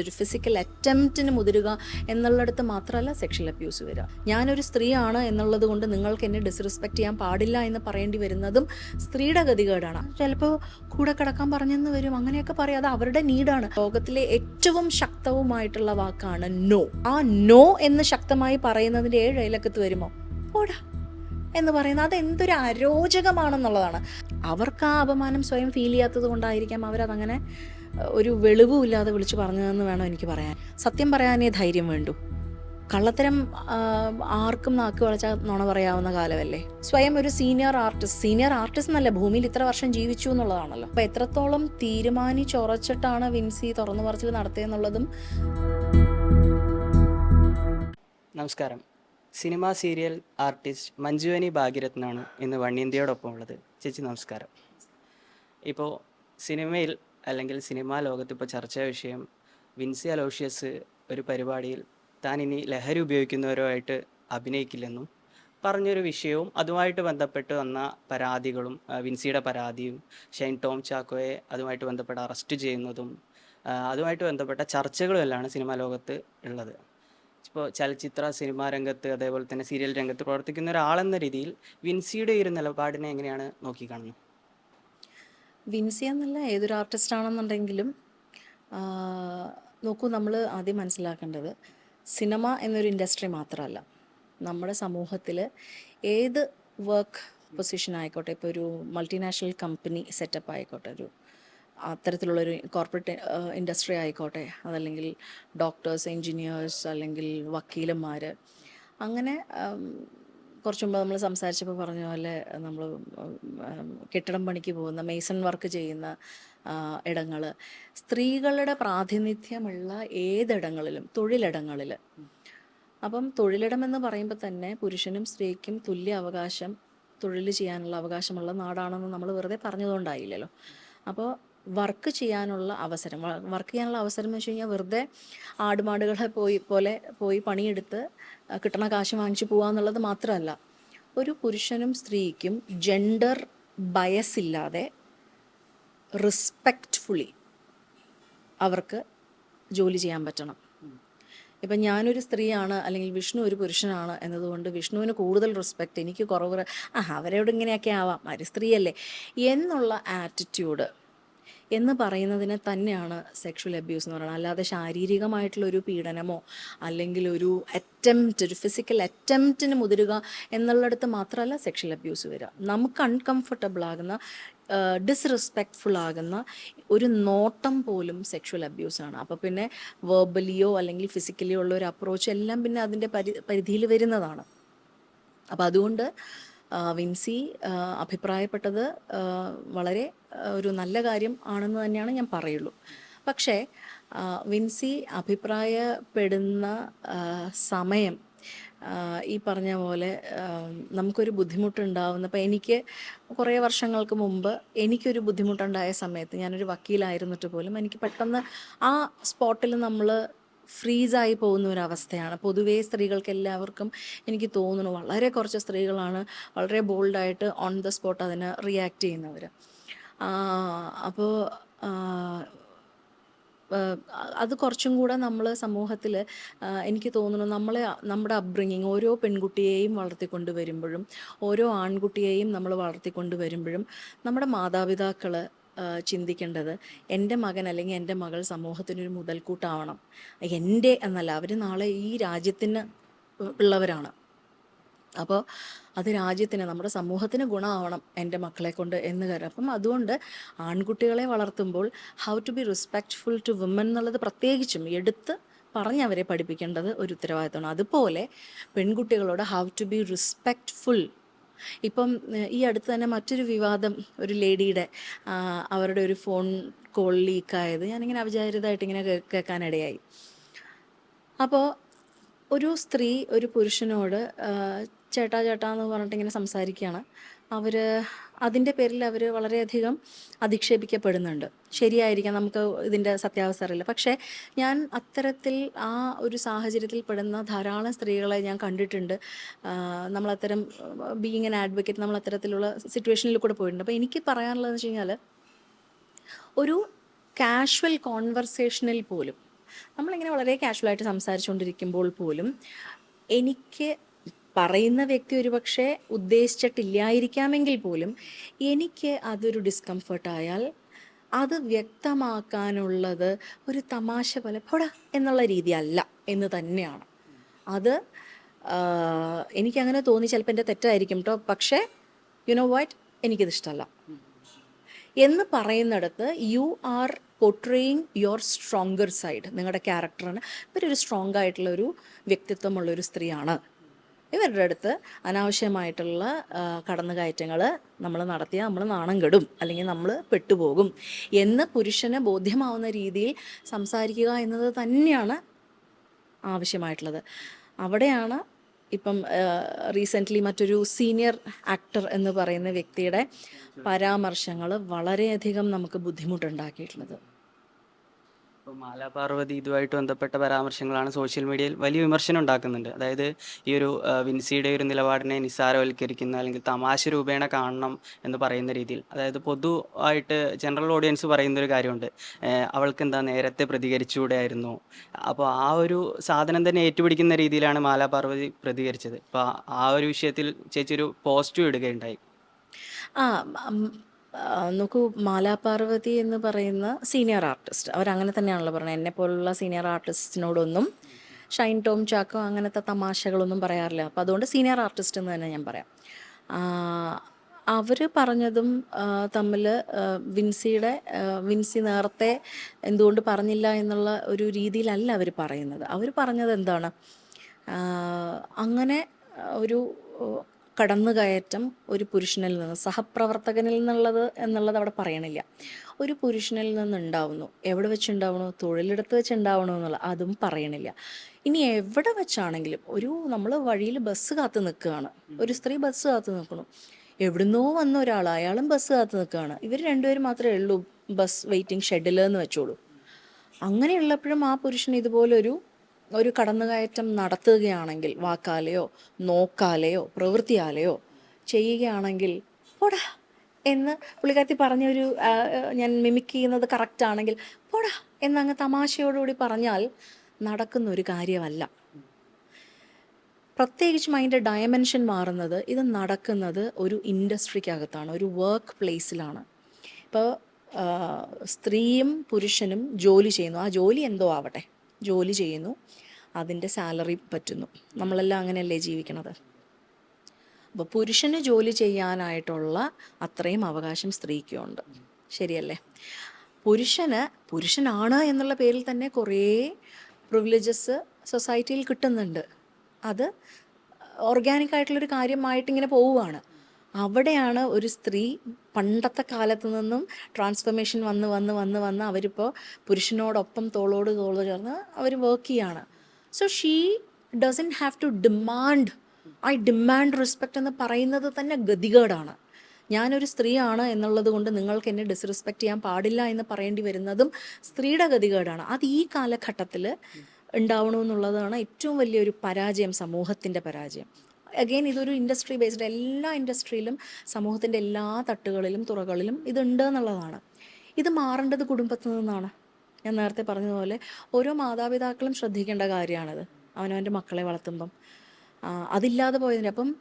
ഒരു ഫിസിക്കൽ അറ്റംപ്റ്റിന് മുതിരുക എന്നുള്ളിടത്ത് മാത്രമല്ല സെക്ഷൽ അബ്യൂസ് വരിക. ഞാനൊരു സ്ത്രീയാണ് എന്നുള്ളത് കൊണ്ട് നിങ്ങൾക്ക് എന്നെ ഡിസ്റെസ്പെക്ട് ചെയ്യാൻ പാടില്ല എന്ന് പറയേണ്ടി വരുന്നതും സ്ത്രീയുടെ ഗതികേടാണ്. ചിലപ്പോൾ കൂടെ കിടക്കാൻ പറഞ്ഞെന്ന് വരും. അങ്ങനെയൊക്കെ പറയും. അത് അവരുടെ നീഡാണ്. ലോകത്തിലെ ഏറ്റവും ശക്തവുമായിട്ടുള്ള വാക്കാണ് നോ ആ നോ എന്ന് ശക്തമായി പറയുന്നതിന്റെ ഏഴ് അയലക്കത്ത് വരുമോ? ഓടാ. എന്ന് പറയുന്നത് അത് എന്തൊരു അരോചകമാണെന്നുള്ളതാണ്. അവർക്ക് ആ അപമാനം സ്വയം ഫീൽ ചെയ്യാത്തത് കൊണ്ടായിരിക്കാം അവരതങ്ങനെ ഒരു വെളിവുമില്ലാതെ വിളിച്ചു പറഞ്ഞതെന്ന് വേണം എനിക്ക് പറയാൻ. സത്യം പറയാനേ ധൈര്യം വേണ്ടു. കള്ളത്തരം ആർക്കും നാക്ക് വളച്ചാൽ നുണ പറയാവുന്ന കാലമല്ലേ? സ്വയം ഒരു സീനിയർ ആർട്ടിസ്റ്റ് സീനിയർ ആർട്ടിസ്റ്റ് എന്നല്ല ഭൂമിയിൽ ഇത്ര വർഷം ജീവിച്ചു എന്നുള്ളതാണല്ലോ. അപ്പൊ എത്രത്തോളം തീരുമാനിച്ചുറച്ചിട്ടാണ് വിൻസി തുറന്നു പറച്ചിൽ നടത്തിയെന്നുള്ളതും നമസ്കാരം. സിനിമ സീരിയൽ ആർട്ടിസ്റ്റ് മഞ്ജുവനി ഭാഗ്യരത്നാണ് ഇന്ന് വണ്യന്തിയോടൊപ്പം ഉള്ളത് ചേച്ചി നമസ്കാരം. ഇപ്പോൾ സിനിമയിൽ അല്ലെങ്കിൽ സിനിമാ ലോകത്ത് ഇപ്പോൾ ചർച്ചാ വിഷയം വിൻസി അലോഷ്യസ് ഒരു പരിപാടിയിൽ താൻ ഇനി ലഹരി ഉപയോഗിക്കുന്നവരുമായിട്ട് അഭിനയിക്കില്ലെന്നും പറഞ്ഞൊരു വിഷയവും അതുമായിട്ട് ബന്ധപ്പെട്ട് വന്ന പരാതികളും വിൻസിയുടെ പരാതിയും ഷൈൻ ടോം ചാക്കോയെ അതുമായിട്ട് ബന്ധപ്പെട്ട് അറസ്റ്റ് ചെയ്യുന്നതും അതുമായിട്ട് ബന്ധപ്പെട്ട ചർച്ചകളുമെല്ലാം സിനിമാ ലോകത്ത് ഉള്ളത്. ഇപ്പോൾ ചലച്ചിത്ര സിനിമാ രംഗത്ത് അതേപോലെ തന്നെ സീരിയൽ രംഗത്ത് പ്രവർത്തിക്കുന്ന ഒരാളെന്ന രീതിയിൽ വിൻസിയുടെ ഈ ഒരു നിലപാടിനെ എങ്ങനെയാണ് നോക്കിക്കാണുന്നത്? വിൻസി എന്നല്ല ഏതൊരു ആർട്ടിസ്റ്റ് ആണെന്നുണ്ടെങ്കിലും നോക്കൂ നമ്മൾ ആദ്യം മനസ്സിലാക്കേണ്ടത് സിനിമ എന്നൊരു ഇൻഡസ്ട്രി മാത്രമല്ല. നമ്മുടെ സമൂഹത്തിൽ ഏത് വർക്ക് പൊസിഷൻ ആയിക്കോട്ടെ ഇപ്പോൾ ഒരു മൾട്ടിനാഷണൽ കമ്പനി സെറ്റപ്പ് ആയിക്കോട്ടെ ഒരു അത്തരത്തിലുള്ളൊരു കോർപ്പറേറ്റ് ഇൻഡസ്ട്രി ആയിക്കോട്ടെ അതല്ലെങ്കിൽ ഡോക്ടേഴ്സ് എൻജിനീയേഴ്സ് അല്ലെങ്കിൽ വക്കീലന്മാർ അങ്ങനെ കുറച്ച് മുമ്പ് നമ്മൾ സംസാരിച്ചപ്പോൾ പറഞ്ഞ പോലെ നമ്മൾ കെട്ടിടം പണിക്ക് പോകുന്ന മെയ്സൺ വർക്ക് ചെയ്യുന്ന ഇടങ്ങൾ സ്ത്രീകളുടെ പ്രാതിനിധ്യമുള്ള ഏതിടങ്ങളിലും തൊഴിലിടങ്ങളിൽ അപ്പം തൊഴിലിടം എന്ന് പറയുമ്പോൾ തന്നെ പുരുഷനും സ്ത്രീക്കും തുല്യ അവകാശം തൊഴിൽ ചെയ്യാനുള്ള അവകാശമുള്ള നാടാണെന്ന് നമ്മൾ വെറുതെ പറഞ്ഞതുകൊണ്ടായില്ലല്ലോ. അപ്പോൾ വർക്ക് ചെയ്യാനുള്ള അവസരം. വർക്ക് ചെയ്യാനുള്ള അവസരം എന്ന് വെച്ച് കഴിഞ്ഞാൽ വെറുതെ ആടുമാടുകളെ പോയി പോലെ പോയി പണിയെടുത്ത് കിട്ടണ കാശ് വാങ്ങിച്ചു പോകുക എന്നുള്ളത് മാത്രമല്ല. ഒരു പുരുഷനും സ്ത്രീക്കും ജെൻഡർ ബയസ് ഇല്ലാതെ റെസ്പെക്റ്റ്ഫുള്ളി അവർക്ക് ജോലി ചെയ്യാൻ പറ്റണം. ഇപ്പം ഞാനൊരു സ്ത്രീയാണ് അല്ലെങ്കിൽ വിഷ്ണു ഒരു പുരുഷനാണ് എന്നതുകൊണ്ട് വിഷ്ണുവിന് കൂടുതൽ റെസ്പെക്റ്റ് എനിക്ക് കുറവ് ആ അവരോട് ഇങ്ങനെയൊക്കെ ആവാം. ഒരു സ്ത്രീയല്ലേ? എന്നുള്ള ആറ്റിറ്റ്യൂഡ് എന്ന് പറയുന്നതിനെ തന്നെയാണ് സെക്ഷൽ അബ്യൂസ് എന്ന് പറയുന്നത്. അല്ലാതെ ശാരീരികമായിട്ടുള്ള ഒരു പീഡനമോ അല്ലെങ്കിൽ ഒരു അറ്റംപ്റ്റ് ഒരു ഫിസിക്കൽ അറ്റംപ്റ്റിന് മുതിരുക എന്നുള്ളിടത്ത് മാത്രമല്ല സെക്ഷൽ അബ്യൂസ് വരിക. നമുക്ക് അൺകംഫർട്ടബിൾ ആകുന്ന ഡിസ്റെസ്പെക്ട്ഫുൾ ആകുന്ന ഒരു നോട്ടം പോലും സെക്ഷൽ അബ്യൂസാണ് അപ്പോൾ പിന്നെ വേർബലിയോ അല്ലെങ്കിൽ ഫിസിക്കലിയോ ഉള്ള ഒരു അപ്രോച്ച് എല്ലാം പിന്നെ അതിന്റെ പരി പരിധിയിൽ വരുന്നതാണ്. അപ്പോൾ അതുകൊണ്ട് ആ, അഭിപ്രായപ്പെട്ടത് വളരെ ഒരു നല്ല കാര്യം ആണെന്ന് തന്നെയാണ് ഞാൻ പറയുള്ളൂ. പക്ഷേ വിൻസി അഭിപ്രായപ്പെടുന്ന സമയം ഈ പറഞ്ഞ പോലെ നമുക്കൊരു ബുദ്ധിമുട്ടുണ്ടാവുന്ന അപ്പോൾ എനിക്ക് കുറേ വർഷങ്ങൾക്ക് മുമ്പ് എനിക്കൊരു ബുദ്ധിമുട്ടുണ്ടായ സമയത്ത് ഞാനൊരു വക്കീലായിരുന്നിട്ട് പോലും എനിക്ക് പെട്ടെന്ന് ആ സ്പോട്ടിൽ നമ്മൾ ഫ്രീസായി പോകുന്ന ഒരു അവസ്ഥയാണ് പൊതുവേ സ്ത്രീകൾക്ക് എല്ലാവർക്കും എനിക്ക് തോന്നുന്നു വളരെ കുറച്ച് സ്ത്രീകളാണ് വളരെ ബോൾഡായിട്ട് ഓൺ ദ സ്പോട്ട് അതിന് റിയാക്ട് ചെയ്യുന്നവർ അപ്പോൾ അത് കുറച്ചും കൂടെ നമ്മൾ സമൂഹത്തിൽ എനിക്ക് തോന്നുന്നു നമ്മളെ നമ്മുടെ അപ്ബ്രിങ്ങിങ് ഓരോ പെൺകുട്ടിയെയും വളർത്തിക്കൊണ്ട് വരുമ്പോഴും ഓരോ ആൺകുട്ടിയെയും നമ്മൾ വളർത്തിക്കൊണ്ട് വരുമ്പോഴും നമ്മുടെ മാതാപിതാക്കൾ ചിന്തിക്കേണ്ടത് എന്റെ മകൻ അല്ലെങ്കിൽ എന്റെ മകൾ സമൂഹത്തിനൊരു മുതൽക്കൂട്ടാവണം. എന്റെ എന്നല്ല അവർ നാളെ ഈ രാജ്യത്തിന് ഉള്ളവരാണ്. അപ്പോൾ അത് രാജ്യത്തിന് നമ്മുടെ സമൂഹത്തിന് ഗുണമാവണം എന്റെ മക്കളെ കൊണ്ട് എന്ന് കരുതും. അപ്പം അതുകൊണ്ട് ആൺകുട്ടികളെ വളർത്തുമ്പോൾ how to be respectful to woman എന്നുള്ളത് പ്രത്യേകിച്ചും എടുത്ത് പറഞ്ഞവരെ പഠിപ്പിക്കേണ്ടത് ഒരു ഉത്തരവാദിത്തമാണ്. അതുപോലെ പെൺകുട്ടികളോട് ഹൗ ടു ബി റെസ്പെക്റ്റ്ഫുൾ ഇപ്പം ഈ അടുത്ത് തന്നെ മറ്റൊരു വിവാദം ഒരു ലേഡിയുടെ അവരുടെ ഒരു ഫോൺ കോൾ ലീക്കായത്. ഞാനിങ്ങനെ അവിചാരിതമായിട്ട് ഇങ്ങനെ കേൾക്കാനിടയായി. അപ്പോൾ ഒരു സ്ത്രീ ഒരു പുരുഷനോട് ചേട്ടാ ചേട്ടാ എന്ന് പറഞ്ഞിട്ട് ഇങ്ങനെ സംസാരിക്കുകയാണ് അവർ അതിന്റെ പേരിൽ അവർ വളരെയധികം അധിക്ഷേപിക്കപ്പെടുന്നുണ്ട്. ശരിയായിരിക്കാം നമുക്ക് ഇതിന്റെ സത്യാവസ്ഥ അറിയില്ല പക്ഷേ ഞാൻ അത്തരത്തിൽ ആ ഒരു സാഹചര്യത്തിൽ പെടുന്ന ധാരാളം സ്ത്രീകളെ ഞാൻ കണ്ടിട്ടുണ്ട്. നമ്മളത്തരം ബീയിങ് ആൻ ആഡ്വക്കേറ്റ് നമ്മൾ അത്തരത്തിലുള്ള സിറ്റുവേഷനിൽ കൂടെ പോയിട്ടുണ്ട്. അപ്പോൾ എനിക്ക് പറയാനുള്ളതെന്ന് വെച്ച് കഴിഞ്ഞാൽ ഒരു കാഷ്വൽ കോൺവെർസേഷനിൽ പോലും നമ്മളിങ്ങനെ വളരെ കാഷ്വലായിട്ട് സംസാരിച്ചുകൊണ്ടിരിക്കുമ്പോൾ പോലും എനിക്ക് പറയുന്ന വ്യക്തി ഒരുപക്ഷെ ഉദ്ദേശിച്ചിട്ടില്ലായിരിക്കാമെങ്കിൽ പോലും എനിക്ക് അതൊരു ഡിസ്കംഫർട്ടായാൽ അത് വ്യക്തമാക്കാനുള്ളത് ഒരു തമാശ പോലെ പോടാ എന്നുള്ള രീതി അല്ല എന്ന് തന്നെയാണ്. അത് എനിക്കങ്ങനെ തോന്നി ചിലപ്പോൾ എന്റെ തെറ്റായിരിക്കും കേട്ടോ പക്ഷേ യു നോ വാറ്റ് എനിക്കിത് ഇഷ്ടമല്ല എന്ന് പറയുന്നിടത്ത് you are portraying your stronger side നിങ്ങളുടെ ക്യാരക്ടറിന് ഒരു സ്ട്രോങ് ആയിട്ടുള്ള ഒരു വ്യക്തിത്വമുള്ള ഒരു സ്ത്രീയാണ്. ഇവരുടെ അടുത്ത് അനാവശ്യമായിട്ടുള്ള കടന്നുകയറ്റങ്ങൾ നമ്മൾ നടത്തിയാൽ നമ്മൾ നാണം കെടും അല്ലെങ്കിൽ നമ്മൾ പെട്ടുപോകും എന്ന് പുരുഷന് ബോധ്യമാവുന്ന രീതിയിൽ സംസാരിക്കുക എന്നത് തന്നെയാണ് ആവശ്യമായിട്ടുള്ളത്. അവിടെയാണ് ഇപ്പം റീസെന്റ്ലി മറ്റൊരു സീനിയർ ആക്ടർ എന്ന് പറയുന്ന വ്യക്തിയുടെ പരാമർശങ്ങൾ വളരെയധികം നമുക്ക് ബുദ്ധിമുട്ടുണ്ടാക്കിയിട്ടുള്ളത്. ഇപ്പോൾ മാലാപാർവതി ഇതുമായിട്ട് ബന്ധപ്പെട്ട പരാമർശങ്ങളാണ് സോഷ്യൽ മീഡിയയിൽ വലിയ വിമർശനം ഉണ്ടാക്കുന്നുണ്ട്. അതായത് ഈ ഒരു വിൻസിയുടെ ഒരു നിലപാടിനെ നിസ്സാരവൽക്കരിക്കുന്ന അല്ലെങ്കിൽ തമാശ രൂപേണ കാണണം എന്ന് പറയുന്ന രീതിയിൽ അതായത് പൊതു ആയിട്ട് ജനറൽ ഓഡിയൻസ് പറയുന്ന ഒരു കാര്യമുണ്ട്. അവൾക്ക് എന്താ നേരത്തെ പ്രതികരിച്ചുകൂടെയായിരുന്നു അപ്പോൾ ആ ഒരു സാധനം തന്നെ ഏറ്റുപിടിക്കുന്ന രീതിയിലാണ് മാലാപാർവതി പ്രതികരിച്ചത്. അപ്പോൾ ആ ഒരു വിഷയത്തിൽ ചേച്ചി ഒരു പോസിറ്റീവ് ഇടുകയുണ്ടായി. ആ, നോക്കൂ മാലാപാർവതി എന്ന് പറയുന്ന സീനിയർ ആർട്ടിസ്റ്റ്. അവരങ്ങനെ തന്നെയാണല്ലോ പറയുന്നത് എന്നെ പോലുള്ള സീനിയർ ആർട്ടിസ്റ്റിനോടൊന്നും ഷൈൻ ടോം ചാക്കോ അങ്ങനത്തെ തമാശകളൊന്നും പറയാറില്ല. അപ്പം അതുകൊണ്ട് സീനിയർ ആർട്ടിസ്റ്റ് എന്ന് തന്നെ ഞാൻ പറയാം. അവർ പറഞ്ഞതും തമ്മിൽ വിൻസിയുടെ വിൻസി നേരത്തെ എന്തുകൊണ്ട് പറഞ്ഞില്ല എന്നുള്ള ഒരു രീതിയിലല്ല അവർ പറയുന്നത്. അവർ പറഞ്ഞത് എന്താണ്? അങ്ങനെ ഒരു കടന്നുകയറ്റം ഒരു പുരുഷനിൽ നിന്ന് സഹപ്രവർത്തകനിൽ നിന്നുള്ളത് എന്നുള്ളത് അവിടെ പറയണില്ല. ഒരു പുരുഷനിൽ നിന്നുണ്ടാവുന്നു. എവിടെ വെച്ചുണ്ടാവണോ? തൊഴിലിടത്ത് വെച്ചുണ്ടാവണോ എന്നുള്ള അതും പറയണില്ല. ഇനി എവിടെ വെച്ചാണെങ്കിലും ഒരു നമ്മൾ വഴിയിൽ ബസ് കാത്തു നിൽക്കുകയാണ്. ഒരു സ്ത്രീ ബസ് കാത്തു നിൽക്കണം എവിടുന്നോ വന്ന ഒരാൾ അയാളും ബസ് കാത്തു നിൽക്കുകയാണ്. ഇവർ രണ്ടുപേരും മാത്രമേ ഉള്ളൂ ബസ് വെയിറ്റിംഗ് ഷെഡിൽ എന്ന് വെച്ചോളൂ. അങ്ങനെയുള്ളപ്പോഴും ആ പുരുഷൻ ഇതുപോലൊരു ഒരു കടന്നുകയറ്റം നടത്തുകയാണെങ്കിൽ വാക്കാലെയോ നോക്കാലെയോ പ്രവൃത്തിയാലെയോ ചെയ്യുകയാണെങ്കിൽ പോടാ എന്ന് പുള്ളിക്കാരത്തി പറഞ്ഞൊരു ഞാൻ മിമിക് ചെയ്യുന്നത് കറക്റ്റ് ആണെങ്കിൽ പോടാ എന്നങ്ങ് തമാശയോടുകൂടി പറഞ്ഞാൽ നടക്കുന്ന ഒരു കാര്യമല്ല. പ്രത്യേകിച്ചും അതിന്റെ ഡയമെൻഷൻ മാറുന്നത് ഇത് നടക്കുന്നത് ഒരു ഇൻഡസ്ട്രിക്കകത്താണ് ഒരു വർക്ക് പ്ലേസിലാണ് ഇപ്പോൾ സ്ത്രീയും പുരുഷനും ജോലി ചെയ്യുന്നു. ആ ജോലി എന്തോ ആവട്ടെ. ജോലി ചെയ്യുന്നു. അതിന്റെ സാലറി പറ്റുന്നു. നമ്മളെല്ലാം അങ്ങനെയല്ലേ ജീവിക്കണത്? അപ്പോൾ പുരുഷന് ജോലി ചെയ്യാനായിട്ടുള്ള അത്രയും അവകാശം സ്ത്രീക്കുണ്ട് ശരിയല്ലേ? പുരുഷന് പുരുഷനാണ് എന്നുള്ള പേരിൽ തന്നെ കുറേ പ്രിവിലേജസ് സൊസൈറ്റിയിൽ കിട്ടുന്നുണ്ട്. അത് ഓർഗാനിക് ആയിട്ടുള്ളൊരു കാര്യമായിട്ട് ഇങ്ങനെ പോവുകയാണ്. അവിടെയാണ് ഒരു സ്ത്രീ പണ്ടത്തെ കാലത്ത് നിന്നും ട്രാൻസ്ഫർമേഷൻ വന്ന് വന്ന് വന്ന് വന്ന് അവരിപ്പോൾ പുരുഷനോടൊപ്പം തോളോട് തോൾ ചേർന്ന് അവർ വർക്ക് ചെയ്യാണ്. So she doesn't have to demand I demand respect എന്ന് പറയുന്നത് തന്നെ ഗതികേടാണ്. ഞാനൊരു സ്ത്രീയാണ് എന്നുള്ളത് കൊണ്ട് നിങ്ങൾക്ക് എന്നെ ഡിസ്റെസ്പെക്റ്റ് ചെയ്യാൻ പാടില്ല എന്ന് പറയേണ്ടി വരുന്നതും സ്ത്രീയുടെ ഗതികേടാണ്. അത് ഈ കാലഘട്ടത്തിൽ ഉണ്ടാവണമെന്നുള്ളതാണ് ഏറ്റവും വലിയൊരു പരാജയം സമൂഹത്തിന്റെ പരാജയം. അഗെയിൻ ഇതൊരു ഇൻഡസ്ട്രി ബേസ്ഡ് എല്ലാ ഇൻഡസ്ട്രിയിലും സമൂഹത്തിന്റെ എല്ലാ തട്ടുകളിലും തുറകളിലും ഇതുണ്ട് എന്നുള്ളതാണ്. ഇത് മാറേണ്ടത് കുടുംബത്തിൽ നിന്നാണ്. ഞാൻ നേരത്തെ പറഞ്ഞതുപോലെ ഓരോ മാതാപിതാക്കളും ശ്രദ്ധിക്കേണ്ട കാര്യമാണത്. അവനവന്റെ മക്കളെ വളർത്തുമ്പം. അതില്ലാതെ പോയതിന് അപ്പം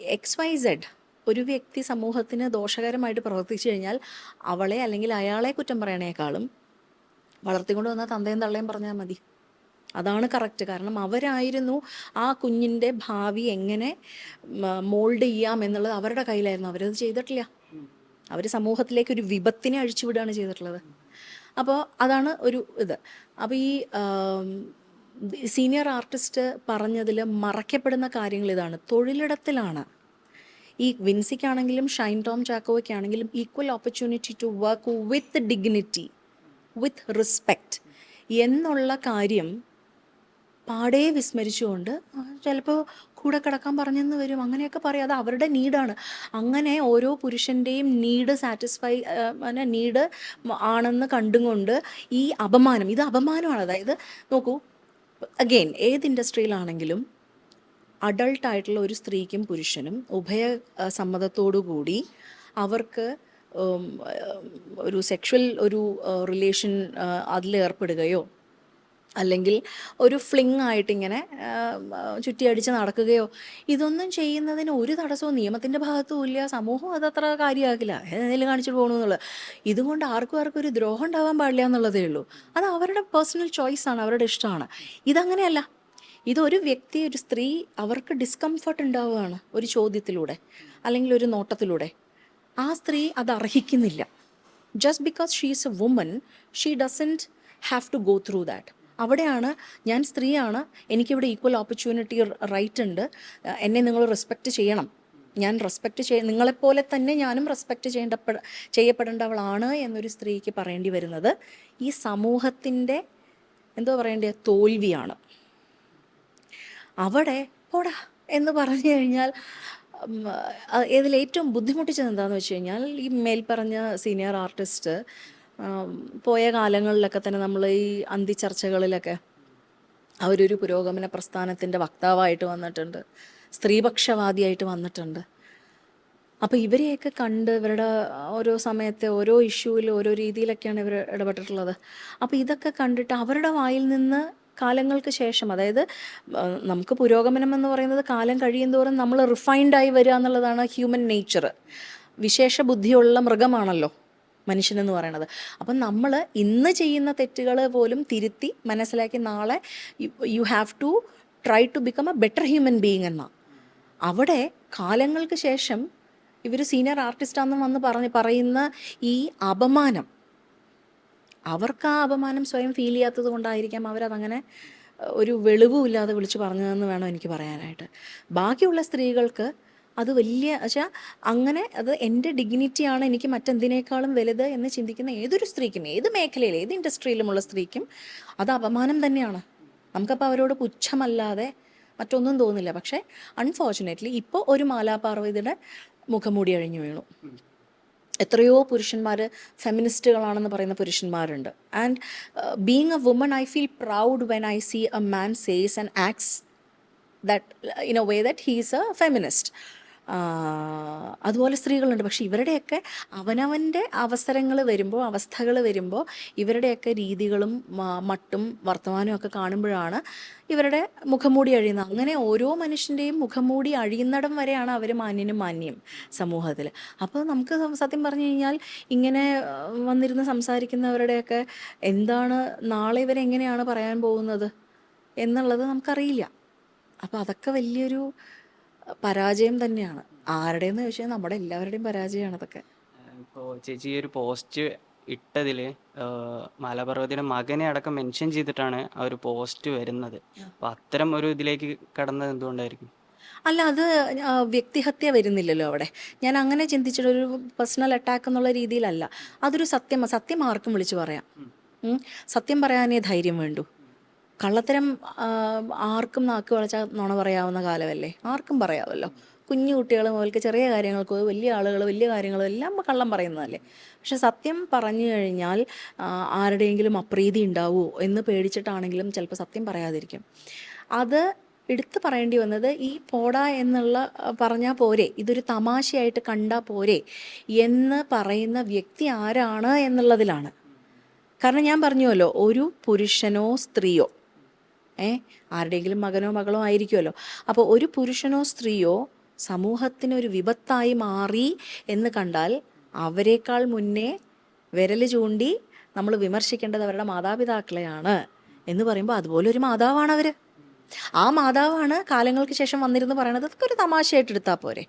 എക്സ് വൈ സെഡ് ഒരു വ്യക്തി സമൂഹത്തിന് ദോഷകരമായിട്ട് പ്രവർത്തിച്ചു കഴിഞ്ഞാൽ അവളെ അല്ലെങ്കിൽ അയാളെ കുറ്റം പറയണേക്കാളും വളർത്തിക്കൊണ്ട് വന്ന തന്തയും തള്ളയും പറഞ്ഞാൽ മതി. അതാണ് കറക്റ്റ്. കാരണം അവരായിരുന്നു ആ കുഞ്ഞിന്റെ ഭാവി എങ്ങനെ മോൾഡ് ചെയ്യാം എന്നുള്ളത് അവരുടെ കയ്യിലായിരുന്നു. അവരത് ചെയ്തിട്ടില്ല. അവർ സമൂഹത്തിലേക്ക് ഒരു വിപത്തിനെ അഴിച്ചുവിടുകയാണ് ചെയ്തിട്ടുള്ളത്. അപ്പോൾ അതാണ് ഒരു ഇത്. അപ്പോൾ ഈ സീനിയർ ആർട്ടിസ്റ്റ് പറഞ്ഞതിൽ മറയ്ക്കപ്പെടുന്ന കാര്യങ്ങൾ ഇതാണ്. തൊഴിലിടത്തിലാണ്. ഈ വിൻസിക്കാണെങ്കിലും Shine Tom ചാക്കോയ്ക്കാണെങ്കിലും equal opportunity to work with dignity with respect എന്നുള്ള കാര്യം പാടേ വിസ്മരിച്ചുകൊണ്ട് ചിലപ്പോൾ കൂടെ കിടക്കാൻ പറഞ്ഞെന്ന് വരും. അങ്ങനെയൊക്കെ പറയും. അത് അവരുടെ നീഡാണ്. അങ്ങനെ ഓരോ പുരുഷന്റെയും നീഡ് സാറ്റിസ്ഫൈ നീഡ് ആണെന്ന് കണ്ടുകൊണ്ട് ഈ അപമാനം ഇത് അപമാനമാണ്. അതായത് നോക്കൂ അഗെയിൻ ഏത് ഇൻഡസ്ട്രിയിലാണെങ്കിലും അഡൾട്ട് ആയിട്ടുള്ള ഒരു സ്ത്രീക്കും പുരുഷനും ഉഭയ സമ്മതത്തോടു കൂടി അവർക്ക് ഒരു സെക്ഷൽ ഒരു റിലേഷൻ അതിൽ ഏർപ്പെടുകയോ അല്ലെങ്കിൽ ഒരു ഫ്ലിങ് ആയിട്ട് ഇങ്ങനെ ചുറ്റിയടിച്ച് നടക്കുകയോ ഇതൊന്നും ചെയ്യുന്നതിന് ഒരു തടസ്സവും നിയമത്തിന്റെ ഭാഗത്തും ഇല്ല. സമൂഹം അതത്ര കാര്യമാക്കില്ല. എന്തെങ്കിലും കാണിച്ചിട്ട് പോകണമെന്നുള്ളത് ഇതുകൊണ്ട് ആർക്കും ആർക്കും ഒരു ദ്രോഹം ഉണ്ടാവാൻ പാടില്ല എന്നുള്ളതേ ഉള്ളൂ. അത് അവരുടെ പേഴ്സണൽ ചോയ്സാണ് അവരുടെ ഇഷ്ടമാണ്. ഇതങ്ങനെയല്ല. ഇതൊരു വ്യക്തി ഒരു സ്ത്രീ അവർക്ക് ഡിസ്കംഫർട്ട് ഉണ്ടാവുകയാണ് ഒരു ചോദ്യത്തിലൂടെ അല്ലെങ്കിൽ ഒരു നോട്ടത്തിലൂടെ. ആ സ്ത്രീ അത് അർഹിക്കുന്നില്ല. Just because she is a woman she doesn't have to go through that അവിടെയാണ് ഞാൻ സ്ത്രീയാണ്. എനിക്കിവിടെ ഈക്വൽ ഓപ്പർച്യൂണിറ്റി റൈറ്റ് ഉണ്ട്. എന്നെ നിങ്ങൾ റെസ്പെക്റ്റ് ചെയ്യണം. ഞാൻ റെസ്പെക്റ്റ് ചെയ്യ നിങ്ങളെപ്പോലെ തന്നെ ഞാനും റെസ്പെക്റ്റ് ചെയ്യേണ്ടപ്പെട ചെയ്യപ്പെടേണ്ടവളാണ് എന്നൊരു സ്ത്രീക്ക് പറയേണ്ടി വരുന്നത്. ഈ സമൂഹത്തിന്റെ എന്തോ പറയേണ്ടത് തോൽവിയാണ്. അവിടെ പോടാ എന്ന് പറഞ്ഞു കഴിഞ്ഞാൽ ഏറ്റവും ബുദ്ധിമുട്ടിച്ചത് എന്താണെന്ന് വെച്ച് കഴിഞ്ഞാൽ ഈ മേൽപ്പറഞ്ഞ സീനിയർ ആർട്ടിസ്റ്റ് പോയ കാലങ്ങളിലൊക്കെ തന്നെ നമ്മൾ ഈ അന്തിച്ചർച്ചകളിലൊക്കെ അവരൊരു പുരോഗമന പ്രസ്ഥാനത്തിന്റെ വക്താവായിട്ട് വന്നിട്ടുണ്ട് സ്ത്രീപക്ഷവാദിയായിട്ട് വന്നിട്ടുണ്ട്. അപ്പോൾ ഇവരെയൊക്കെ കണ്ട് ഇവരുടെ ഓരോ സമയത്തെ ഓരോ ഇഷ്യൂവിൽ ഓരോ രീതിയിലൊക്കെയാണ് ഇവർ ഇടപെട്ടിട്ടുള്ളത്. അപ്പോൾ ഇതൊക്കെ കണ്ടിട്ട് അവരുടെ വായിൽ നിന്ന് കാലങ്ങൾക്ക് ശേഷം അതായത് നമുക്ക് പുരോഗമനം എന്ന് പറയുന്നത് കാലം കഴിയും തോറും നമ്മൾ റിഫൈൻഡായി വരിക എന്നുള്ളതാണ് ഹ്യൂമൻ നേച്ചർ വിശേഷ ബുദ്ധിയുള്ള മൃഗമാണല്ലോ. മനുഷ്യനെന്ന് പറയണത്. അപ്പം നമ്മൾ ഇന്ന് ചെയ്യുന്ന തെറ്റുകൾ പോലും തിരുത്തി മനസ്സിലാക്കി നാളെ you have to try to become a better human being എന്ന. അവിടെ കാലങ്ങൾക്ക് ശേഷം ഇവർ സീനിയർ ആർട്ടിസ്റ്റാന്ന് വന്ന് പറഞ്ഞ് പറയുന്ന ഈ അപമാനം അവർക്ക് ആ അപമാനം സ്വയം ഫീൽ ചെയ്യാത്തത് കൊണ്ടായിരിക്കാം അവരതങ്ങനെ ഒരു വെളിവുമില്ലാതെ വിളിച്ച് പറഞ്ഞതെന്ന് വേണം എനിക്ക് പറയാനായിട്ട്. ബാക്കിയുള്ള സ്ത്രീകൾക്ക് അത് വലിയ വെച്ചാൽ അങ്ങനെ അത് എന്റെ ഡിഗ്നിറ്റിയാണ് എനിക്ക് മറ്റെന്തിനേക്കാളും വലുത് എന്ന് ചിന്തിക്കുന്ന ഏതൊരു സ്ത്രീക്കും ഏത് മേഖലയിൽ ഏത് ഇൻഡസ്ട്രിയിലുമുള്ള സ്ത്രീക്കും അത് അപമാനം തന്നെയാണ്. നമുക്കപ്പോൾ അവരോട് പുച്ഛമല്ലാതെ മറ്റൊന്നും തോന്നില്ല. പക്ഷേ അൺഫോർച്ചുനേറ്റ്ലി ഇപ്പോൾ ഒരു മാലാപാർവതിയുടെ മുഖംമൂടി അഴിഞ്ഞു വീണു. എത്രയോ പുരുഷന്മാർ ഫെമിനിസ്റ്റുകളാണെന്ന് പറയുന്ന പുരുഷന്മാരുണ്ട്. And being a woman I feel proud when I see a man says and acts that in a way that he's a feminist അതുപോലെ സ്ത്രീകളുണ്ട്. പക്ഷെ ഇവരുടെയൊക്കെ അവനവന്റെ അവസരങ്ങൾ വരുമ്പോൾ അവസ്ഥകൾ വരുമ്പോൾ ഇവരുടെയൊക്കെ രീതികളും മട്ടും വർത്തമാനവും ഒക്കെ കാണുമ്പോഴാണ് ഇവരുടെ മുഖംമൂടി അഴിയുന്നത്. അങ്ങനെ ഓരോ മനുഷ്യന്റെയും മുഖംമൂടി അഴിയുന്നിടം വരെയാണ് അവർ മാന്യനും മാന്യം സമൂഹത്തിൽ. അപ്പോൾ നമുക്ക് സത്യം പറഞ്ഞു കഴിഞ്ഞാൽ ഇങ്ങനെ വന്നിരുന്ന് സംസാരിക്കുന്നവരുടെയൊക്കെ എന്താണ് നാളെ ഇവരെങ്ങനെയാണ് പറയാൻ പോകുന്നത് എന്നുള്ളത് നമുക്കറിയില്ല. അപ്പോൾ അതൊക്കെ വലിയൊരു പരാജയം തന്നെയാണ്. ആരുടെയെന്ന് ചോദിച്ചാൽ നമ്മുടെ എല്ലാവരുടെയും പരാജയമാണ് അതൊക്കെ. ഇപ്പോൾ ചേച്ചി ഈ ഒരു പോസ്റ്റ് ഇട്ടതിൽ മലപർവതിയുടെ മകനെ അടക്കം മെൻഷൻ ചെയ്തിട്ടാണ് ആ ഒരു പോസ്റ്റ് വരുന്നത്. അപ്പോൾ അത്തരം ഒരു ഇതിലേക്ക് കടന്നത് എന്തുകൊണ്ടായിരിക്കും? അല്ല അത് വ്യക്തിഹത്യ വരുന്നില്ലല്ലോ അവിടെ. ഞാൻ അങ്ങനെ ചിന്തിച്ചിട്ട് ഒരു പേഴ്സണൽ അറ്റാക്ക് എന്നുള്ള രീതിയിലല്ല. അതൊരു സത്യം സത്യം ആർക്കും വിളിച്ചു പറയാം. സത്യം പറയാനേ ധൈര്യം വേണ്ടൂ. കള്ളത്തരം ആർക്കും നാക്ക് വളച്ചാൽ നുണ പറയാവുന്ന കാലമല്ലേ? ആർക്കും പറയാമല്ലോ കുഞ്ഞു കുട്ടികൾ മുതൽക്ക് ചെറിയ കാര്യങ്ങൾക്ക് വലിയ ആളുകൾ വലിയ കാര്യങ്ങളും എല്ലാം കള്ളം പറയുന്നതല്ലേ? പക്ഷെ സത്യം പറഞ്ഞു കഴിഞ്ഞാൽ ആരുടെയെങ്കിലും അപ്രീതി ഉണ്ടാവുമോ എന്ന് പേടിച്ചിട്ടാണെങ്കിലും ചിലപ്പോൾ സത്യം പറയാതിരിക്കും. അത് എടുത്തു പറയേണ്ടി വന്നത് ഈ പോടാ എന്നുള്ള പറഞ്ഞാൽ പോരെ ഇതൊരു തമാശയായിട്ട് കണ്ടാൽ പോരെ എന്ന് പറയുന്ന വ്യക്തി ആരാണ് എന്നുള്ളതിലാണ്. കാരണം ഞാൻ പറഞ്ഞുവല്ലോ ഒരു പുരുഷനോ സ്ത്രീയോ ഏ? ആരുടെയെങ്കിലും മകനോ മകളോ ആയിരിക്കുമല്ലോ. അപ്പോൾ ഒരു പുരുഷനോ സ്ത്രീയോ സമൂഹത്തിനൊരു വിപത്തായി മാറി എന്ന് കണ്ടാൽ അവരെക്കാൾ മുന്നേ വിരൽ ചൂണ്ടി നമ്മൾ വിമർശിക്കേണ്ടത് അവരുടെ മാതാപിതാക്കളെയാണ് എന്ന് പറയുമ്പോൾ അതുപോലെ ഒരു മാതാവാണ് അവർ ആ മാതാവാണ് കാലങ്ങൾക്ക് ശേഷം വന്നിരുന്ന് പറയണത് അതൊക്കെ ഒരു തമാശയായിട്ട് എടുത്താൽ പോരെ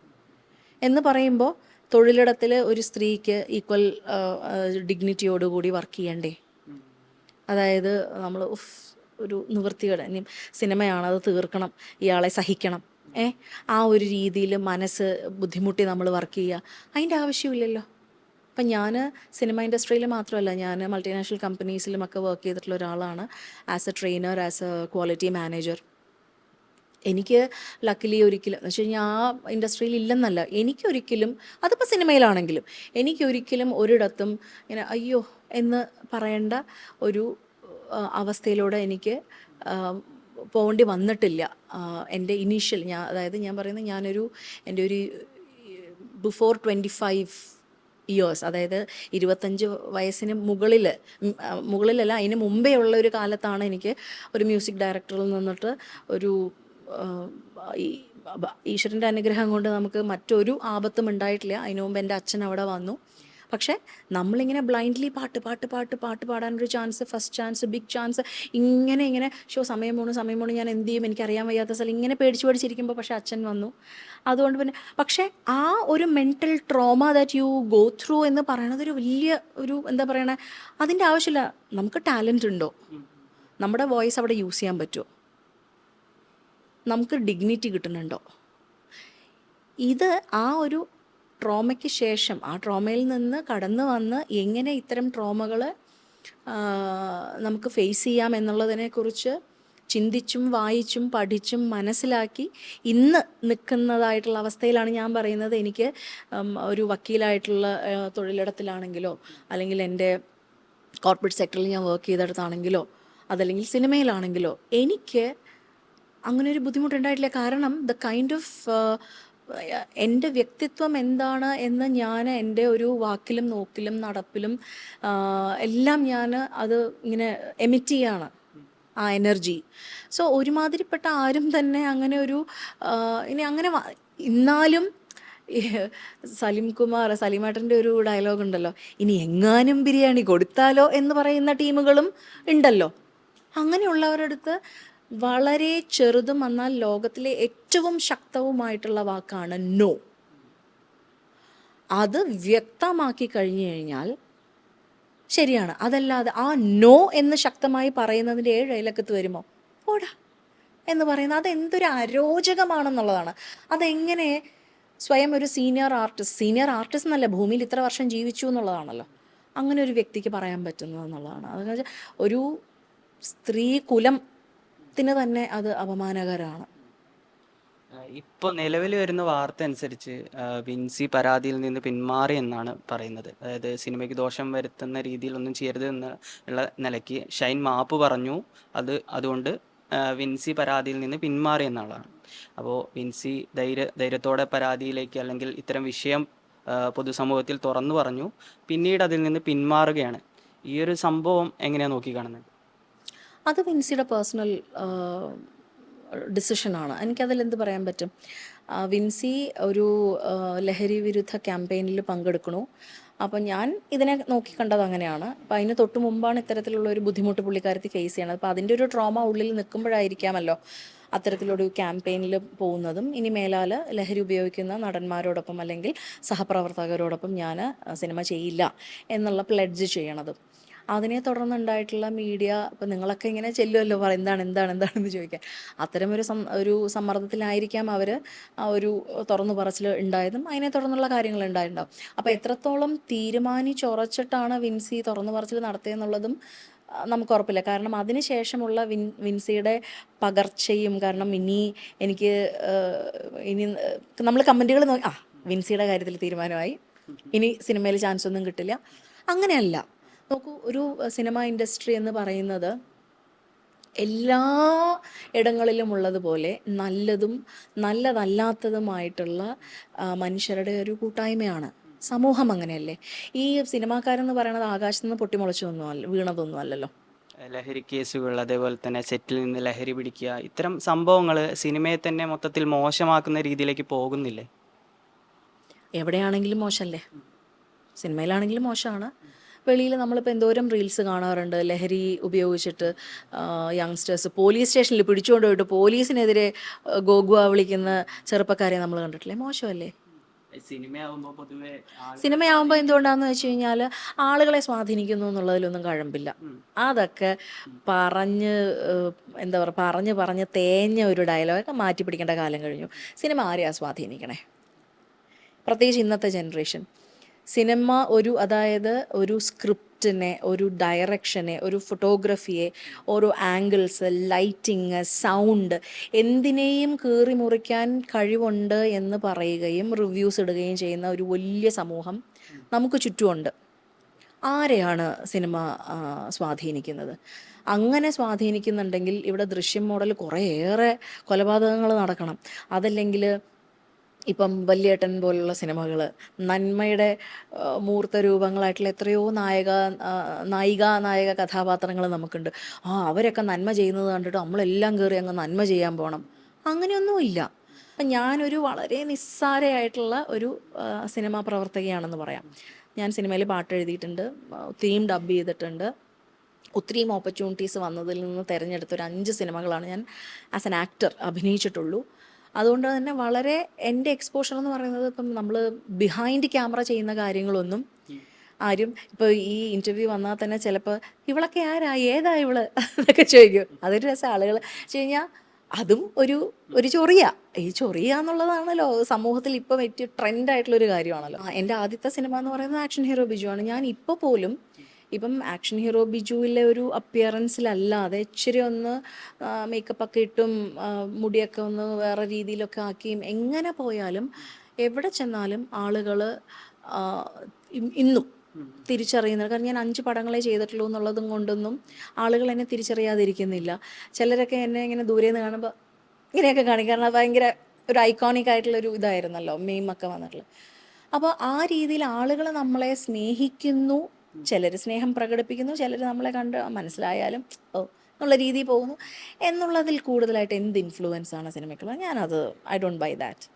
എന്ന് പറയുമ്പോൾ തൊഴിലിടത്തിൽ ഒരു സ്ത്രീക്ക് ഈക്വൽ ഡിഗ്നിറ്റിയോടുകൂടി വർക്ക് ചെയ്യണ്ടേ? അതായത് നമ്മൾ ഒരു നിവൃത്തികേട്. ഇനി സിനിമയാണ് അത് തീർക്കണം ഇയാളെ സഹിക്കണം. ഏ? ആ ഒരു രീതിയിൽ മനസ്സ് ബുദ്ധിമുട്ടി നമ്മൾ വർക്ക് ചെയ്യുക. അതിന്റെ ആവശ്യമില്ലല്ലോ. അപ്പം ഞാൻ സിനിമ ഇൻഡസ്ട്രിയിൽ മാത്രമല്ല ഞാൻ മൾട്ടിനാഷണൽ കമ്പനീസിലുമൊക്കെ വർക്ക് ചെയ്തിട്ടുള്ള ഒരാളാണ് as a trainer as a quality manager എനിക്ക് ലക്കിലി ഒരിക്കലും എന്ന് വെച്ച് കഴിഞ്ഞാൽ ആ ഇൻഡസ്ട്രിയിൽ ഇല്ലെന്നല്ല എനിക്കൊരിക്കലും അതിപ്പോൾ സിനിമയിലാണെങ്കിലും എനിക്കൊരിക്കലും ഒരിടത്തും ഇങ്ങനെ അയ്യോ എന്ന് പറയേണ്ട ഒരു അവസ്ഥയിലൂടെ എനിക്ക് പോകേണ്ടി വന്നിട്ടില്ല. എന്റെ ഇനീഷ്യൽ ഞാൻ അതായത് ഞാൻ പറയുന്നത് ഞാനൊരു എന്റെ ഒരു ബിഫോർ ട്വന്റി ഫൈവ് ഇയേഴ്സ് അതായത് ഇരുപത്തഞ്ച് വയസ്സിന് മുകളിൽ മുകളിലല്ല അതിന് മുമ്പേ ഉള്ള ഒരു കാലത്താണ് എനിക്ക് ഒരു മ്യൂസിക് ഡയറക്ടറിൽ നിന്നിട്ട് ഒരു ഈശ്വരന്റെ അനുഗ്രഹം കൊണ്ട് നമുക്ക് മറ്റൊരു ആപത്തും ഉണ്ടായിട്ടില്ല. അതിനു മുമ്പ് എന്റെ അച്ഛൻ അവിടെ വന്നു. പക്ഷേ നമ്മളിങ്ങനെ ബ്ലൈൻഡ്ലി പാട്ട് പാട്ട് പാട്ട് പാട്ട് പാടാനൊരു chance first chance big chance ഇങ്ങനെ ഇങ്ങനെ ഷോ സമയം പോണു സമയം പോണു ഞാൻ എന്ത് ചെയ്യും? എനിക്കറിയാൻ വയ്യാത്ത സ്ഥലം. ഇങ്ങനെ പേടിച്ച് പേടിച്ചിരിക്കുമ്പോൾ പക്ഷേ അച്ഛൻ വന്നു. അതുകൊണ്ട് പിന്നെ പക്ഷേ ആ ഒരു mental trauma that you go through എന്ന് പറയണത് ഒരു വലിയ ഒരു എന്താ പറയണേ അതിന്റെ ആവശ്യമില്ല. നമുക്ക് ടാലന്റ് ഉണ്ടോ? നമ്മുടെ വോയിസ് അവിടെ യൂസ് ചെയ്യാൻ പറ്റുമോ നമുക്ക് ഡിഗ്നിറ്റി കിട്ടുന്നുണ്ടോ? ഇത് ആ ഒരു ട്രോമയ്ക്ക് ശേഷം ആ ട്രോമയിൽ നിന്ന് കടന്നു വന്ന് എങ്ങനെ ഇത്തരം ട്രോമകൾ നമുക്ക് ഫേസ് ചെയ്യാം എന്നുള്ളതിനെക്കുറിച്ച് ചിന്തിച്ചും വായിച്ചും പഠിച്ചും മനസ്സിലാക്കി ഇന്ന് നിൽക്കുന്നതായിട്ടുള്ള അവസ്ഥയിലാണ് ഞാൻ പറയുന്നത്. എനിക്ക് ഒരു വക്കീലായിട്ടുള്ള തൊഴിലിടത്തിലാണെങ്കിലോ അല്ലെങ്കിൽ എന്റെ കോർപ്പറേറ്റ് സെക്ടറിൽ ഞാൻ വർക്ക് ചെയ്തിടത്താണെങ്കിലോ അതല്ലെങ്കിൽ സിനിമയിലാണെങ്കിലോ എനിക്ക് അങ്ങനെ ഒരു ബുദ്ധിമുട്ടുണ്ടായിട്ടില്ല. കാരണം ദ കൈൻഡ് ഓഫ് എന്റെ വ്യക്തിത്വം എന്താണ് എന്ന് ഞാൻ എന്റെ ഒരു വാക്കിലും നോക്കിലും നടപ്പിലും എല്ലാം ഞാൻ അത് ഇങ്ങനെ എമിറ്റ് ചെയ്യാണ് ആ എനർജി സോ ഒരുമാതിരിപ്പെട്ട ആരും തന്നെ അങ്ങനെ ഒരു ഇനി അങ്ങനെ ഇന്നാലും സലിം കുമാർ സലിമേട്ടന്റെ ഒരു ഡയലോഗ് ഉണ്ടല്ലോ ഇനി എങ്ങാനും ബിരിയാണി കൊടുത്താലോ എന്ന് പറയുന്ന ടീമുകളും ഉണ്ടല്ലോ. അങ്ങനെയുള്ളവരുടെ അടുത്ത് വളരെ ചെറുതും എന്നാൽ ലോകത്തിലെ ഏറ്റവും ശക്തവുമായിട്ടുള്ള വാക്കാണ് നോ അത് വ്യക്തമാക്കി കഴിഞ്ഞു കഴിഞ്ഞാൽ ശരിയാണ്. അതല്ലാതെ ആ നോ എന്ന് ശക്തമായി പറയുന്നതിന്റെ ഏഴ് അയലക്കത്ത് വരുമോ? ഓടാ എന്ന് പറയുന്നത് അതെന്തൊരു അരോചകമാണെന്നുള്ളതാണ്. അതെങ്ങനെ സ്വയം ഒരു സീനിയർ ആർട്ടിസ്റ്റ് സീനിയർ ആർട്ടിസ്റ്റ് എന്നല്ല ഭൂമിയിൽ ഇത്ര വർഷം ജീവിച്ചു എന്നുള്ളതാണല്ലോ. അങ്ങനെ ഒരു വ്യക്തിക്ക് പറയാൻ പറ്റുന്നത് എന്നുള്ളതാണ്. അതെന്ന് വെച്ചാൽ ഒരു സ്ത്രീ കുലത്തിന് തന്നെ അത് അപമാനകരമാണ് ഇപ്പൊ നിലവിൽ വരുന്ന വാർത്ത അനുസരിച്ച് വിൻസി പരാതിയിൽ നിന്ന് പിന്മാറി എന്നാണ് പറയുന്നത്. അതായത് സിനിമയ്ക്ക് ദോഷം വരുത്തുന്ന രീതിയിൽ ഒന്നും ചെയ്യരുത് എന്ന ഉള്ള നിലയ്ക്ക് ഷൈൻ മാപ്പ് പറഞ്ഞു. അത് അതുകൊണ്ട് വിൻസി പരാതിയിൽ നിന്ന് പിന്മാറി എന്നുള്ളതാണ് അപ്പോൾ വിൻസി ധൈര്യ ധൈര്യത്തോടെ പരാതിയിലേക്ക് അല്ലെങ്കിൽ ഇത്തരം വിഷയം പൊതുസമൂഹത്തിൽ തുറന്നു പറഞ്ഞു. പിന്നീട് അതിൽ നിന്ന് പിന്മാറുകയാണ്. ഈ ഒരു സംഭവം എങ്ങനെയാണ് നോക്കിക്കാണുന്നത് അത് വിൻസിയുടെ പേഴ്സണൽ ഡിസിഷനാണ്. എനിക്കതിൽ എന്ത് പറയാൻ പറ്റും? വിൻസി ഒരു ലഹരി വിരുദ്ധ ക്യാമ്പയിനിൽ പങ്കെടുക്കണു. അപ്പം ഞാൻ ഇതിനെ നോക്കിക്കണ്ടത് അങ്ങനെയാണ്. അപ്പം അതിന് തൊട്ട് മുമ്പാണ് ഇത്തരത്തിലുള്ള ഒരു ബുദ്ധിമുട്ട് പുള്ളിക്കാരത്തി ഫേസ് ചെയ്യണത്. അപ്പോൾ അതിന്റെ ഒരു ട്രോമ ഉള്ളിൽ നിൽക്കുമ്പോഴായിരിക്കാമല്ലോ അത്തരത്തിലൊരു ക്യാമ്പയിനിൽ പോകുന്നതും. ഇനി മേലാൽ ലഹരി ഉപയോഗിക്കുന്ന നടന്മാരോടൊപ്പം അല്ലെങ്കിൽ സഹപ്രവർത്തകരോടൊപ്പം ഞാൻ സിനിമ ചെയ്യില്ല എന്നുള്ള പ്ലഡ്ജ് ചെയ്യണതും. അതിനെ തുടർന്നുണ്ടായിട്ടുള്ള മീഡിയ ഇപ്പം നിങ്ങളൊക്കെ ഇങ്ങനെ ചെല്ലുമല്ലോ പറ എന്താണ് എന്താണ് എന്താണെന്ന് ചോദിക്കാൻ. അത്തരമൊരു സം ഒരു സമ്മർദ്ദത്തിലായിരിക്കാം അവർ ആ ഒരു തുറന്നു പറച്ചിൽ ഉണ്ടായതും അതിനെ തുടർന്നുള്ള കാര്യങ്ങൾ ഉണ്ടായിട്ടുണ്ടാവും. അപ്പോൾ എത്രത്തോളം തീരുമാനിച്ചുറച്ചിട്ടാണ് വിൻസി തുറന്നു പറച്ചിൽ നടത്തിയെന്നുള്ളതും നമുക്ക് ഉറപ്പില്ല. കാരണം അതിന് ശേഷമുള്ള വിൻ വിൻസിയുടെ പകർച്ചയും കാരണം ഇനി എനിക്ക് ഇനി നമ്മൾ കമന്റുകൾ ആ വിൻസിയുടെ കാര്യത്തിൽ തീരുമാനമായി. ഇനി സിനിമയിൽ ചാൻസ് ഒന്നും കിട്ടില്ല. അങ്ങനെയല്ല. നോക്കൂ ഒരു സിനിമ ഇൻഡസ്ട്രി എന്ന് പറയുന്നത് എല്ലാ ഇടങ്ങളിലും ഉള്ളതുപോലെ നല്ലതും നല്ലതല്ലാത്തതുമായിട്ടുള്ള മനുഷ്യരുടെ ഒരു കൂട്ടായ്മയാണ്. സമൂഹം അങ്ങനെയല്ലേ? ഈ സിനിമാക്കാരെന്ന് പറയുന്നത് ആകാശത്ത് നിന്ന് പൊട്ടിമുളച്ചൊന്നും അല്ല വീണതൊന്നും അല്ലല്ലോ. ലഹരി കേസുകൾ അതേപോലെ തന്നെ സെറ്റിൽ നിന്ന് ലഹരി പിടിക്കുക ഇത്തരം സംഭവങ്ങൾ സിനിമയെ തന്നെ മൊത്തത്തിൽ മോശമാക്കുന്ന രീതിയിലേക്ക് പോകുന്നില്ലേ? എവിടെയാണെങ്കിലും മോശമല്ലേ സിനിമയിലാണെങ്കിലും മോശമാണ്. വെളിയിൽ നമ്മളിപ്പോൾ എന്തോരം റീൽസ് കാണാറുണ്ട്. ലഹരി ഉപയോഗിച്ചിട്ട് യങ്സ്റ്റേഴ്സ് പോലീസ് സ്റ്റേഷനിൽ പിടിച്ചുകൊണ്ട് പോയിട്ട് പോലീസിനെതിരെ ഗോഗുവ വിളിക്കുന്ന ചെറുപ്പക്കാരെ നമ്മൾ കണ്ടിട്ടില്ലേ? മോശമല്ലേ? സിനിമയാവുമ്പോൾ പൊതുവെ സിനിമയാവുമ്പോൾ എന്തുകൊണ്ടാന്ന് വെച്ച് കഴിഞ്ഞാൽ ആളുകളെ സ്വാധീനിക്കുന്നു എന്നുള്ളതിലൊന്നും കഴമ്പില്ല. അതൊക്കെ പറഞ്ഞ് എന്താ പറയുക പറഞ്ഞ് പറഞ്ഞ് തേഞ്ഞ ഒരു ഡയലോഗൊക്കെ മാറ്റി പിടിക്കേണ്ട കാലം കഴിഞ്ഞു. സിനിമ ആരെയാണ് സ്വാധീനിക്കണേ? പ്രത്യേകിച്ച് ഇന്നത്തെ ജനറേഷൻ സിനിമ ഒരു അതായത് ഒരു സ്ക്രിപ്റ്റിനെ ഒരു ഡയറക്ഷനെ ഒരു ഫോട്ടോഗ്രഫിയെ ഓരോ ആംഗിൾസ് ലൈറ്റിങ് സൗണ്ട് എന്തിനേയും കീറി മുറിക്കാൻ കഴിവുണ്ട് എന്ന് പറയുകയും റിവ്യൂസ് ഇടുകയും ചെയ്യുന്ന ഒരു വലിയ സമൂഹം നമുക്ക് ചുറ്റുമുണ്ട്. ആരെയാണ് സിനിമ സ്വാധീനിക്കുന്നത്? അങ്ങനെ സ്വാധീനിക്കുന്നുണ്ടെങ്കിൽ ഇവിടെ ദൃശ്യം മോഡൽ കുറേയേറെ കൊലപാതകങ്ങൾ നടക്കണം. അതല്ലെങ്കിൽ ഇപ്പം വല്യേട്ടൻ പോലുള്ള സിനിമകൾ നന്മയുടെ മൂർത്ത രൂപങ്ങളായിട്ടുള്ള എത്രയോ നായക നായിക നായക കഥാപാത്രങ്ങൾ നമുക്കുണ്ട്. ആ അവരൊക്കെ നന്മ ചെയ്യുന്നത് കണ്ടിട്ട് നമ്മളെല്ലാം കയറി അങ്ങ് നന്മ ചെയ്യാൻ പോകണം അങ്ങനെയൊന്നുമില്ല. അപ്പം ഞാനൊരു വളരെ നിസ്സാരയായിട്ടുള്ള ഒരു സിനിമാ പ്രവർത്തകയാണെന്ന് പറയാം. ഞാൻ സിനിമയിൽ പാട്ട് എഴുതിയിട്ടുണ്ട് തീം ഡബ് ചെയ്തിട്ടുണ്ട്. ഒത്തിരിയും ഓപ്പർച്യൂണിറ്റീസ് വന്നതിൽ നിന്ന് തിരഞ്ഞെടുത്ത ഒരു അഞ്ച് സിനിമകളാണ് ഞാൻ ആസ് ആൻ ആക്ടർ അഭിനയിച്ചിട്ടുള്ളൂ. അതുകൊണ്ട് തന്നെ വളരെ എന്റെ എക്സ്പോഷർ എന്ന് പറയുന്നത് ഇപ്പം നമ്മൾ ബിഹൈൻഡ് ക്യാമറ ചെയ്യുന്ന കാര്യങ്ങളൊന്നും ആരും ഇപ്പോൾ ഈ ഇന്റർവ്യൂ വന്നാൽ തന്നെ ചിലപ്പോൾ ഇവളൊക്കെ ആരാ? ഏതാ ഇവൾ? എന്നൊക്കെ ചോദിക്കും. അതൊരു രസം. ആളുകൾ വെച്ച് കഴിഞ്ഞാൽ അതും ഒരു ഒരു ചൊറിയ. ഈ ചൊറിയ എന്നുള്ളതാണല്ലോ. സമൂഹത്തിൽ ഇപ്പോൾ ഏറ്റവും ട്രെൻഡായിട്ടുള്ളൊരു കാര്യമാണല്ലോ. എന്റെ ആദ്യത്തെ സിനിമ എന്ന് പറയുന്നത് ആക്ഷൻ ഹീറോ ബിജു ആണ്. ഞാൻ ഇപ്പോൾ പോലും ഇപ്പം ആക്ഷൻ ഹീറോ ബിജുവിലെ ഒരു അപ്പിയറൻസിലല്ലാതെ ഇച്ചിരി ഒന്ന് മേക്കപ്പ് ഒക്കെ ഇട്ടും മുടിയൊക്കെ ഒന്ന് വേറെ രീതിയിലൊക്കെ ആക്കിയും എങ്ങനെ പോയാലും എവിടെ ചെന്നാലും ആളുകൾ ഇന്നും തിരിച്ചറിയുന്നത് കാരണം ഞാൻ അഞ്ച് പടങ്ങളെ ചെയ്തിട്ടുള്ളൂ എന്നുള്ളതും കൊണ്ടൊന്നും ആളുകൾ എന്നെ തിരിച്ചറിയാതിരിക്കുന്നില്ല. ചിലരൊക്കെ എന്നെ ഇങ്ങനെ ദൂരെ നിന്ന് കാണുമ്പോൾ ഇങ്ങനെയൊക്കെ കാണിക്കും. കാരണം ഭയങ്കര ഒരു ഐക്കോണിക് ആയിട്ടുള്ള ഒരു ഇതായിരുന്നല്ലോ മെയിമൊക്കെ വന്നിട്ടുള്ളത്. അപ്പോൾ ആ രീതിയിൽ ആളുകൾ നമ്മളെ സ്നേഹിക്കുന്നു ചിലർ സ്നേഹം പ്രകടിപ്പിക്കുന്നു ചിലർ നമ്മളെ കണ്ട് മനസ്സിലായാലും ഓ എന്നുള്ള രീതിയിൽ പോകുന്നു. എന്നുള്ളതിൽ കൂടുതലായിട്ട് എന്ത് ഇൻഫ്ലുവൻസ് ആണ് സിനിമയ്ക്കുള്ളത്? ഞാനത് ഐ ഡോണ്ട് ബൈ ദാറ്റ്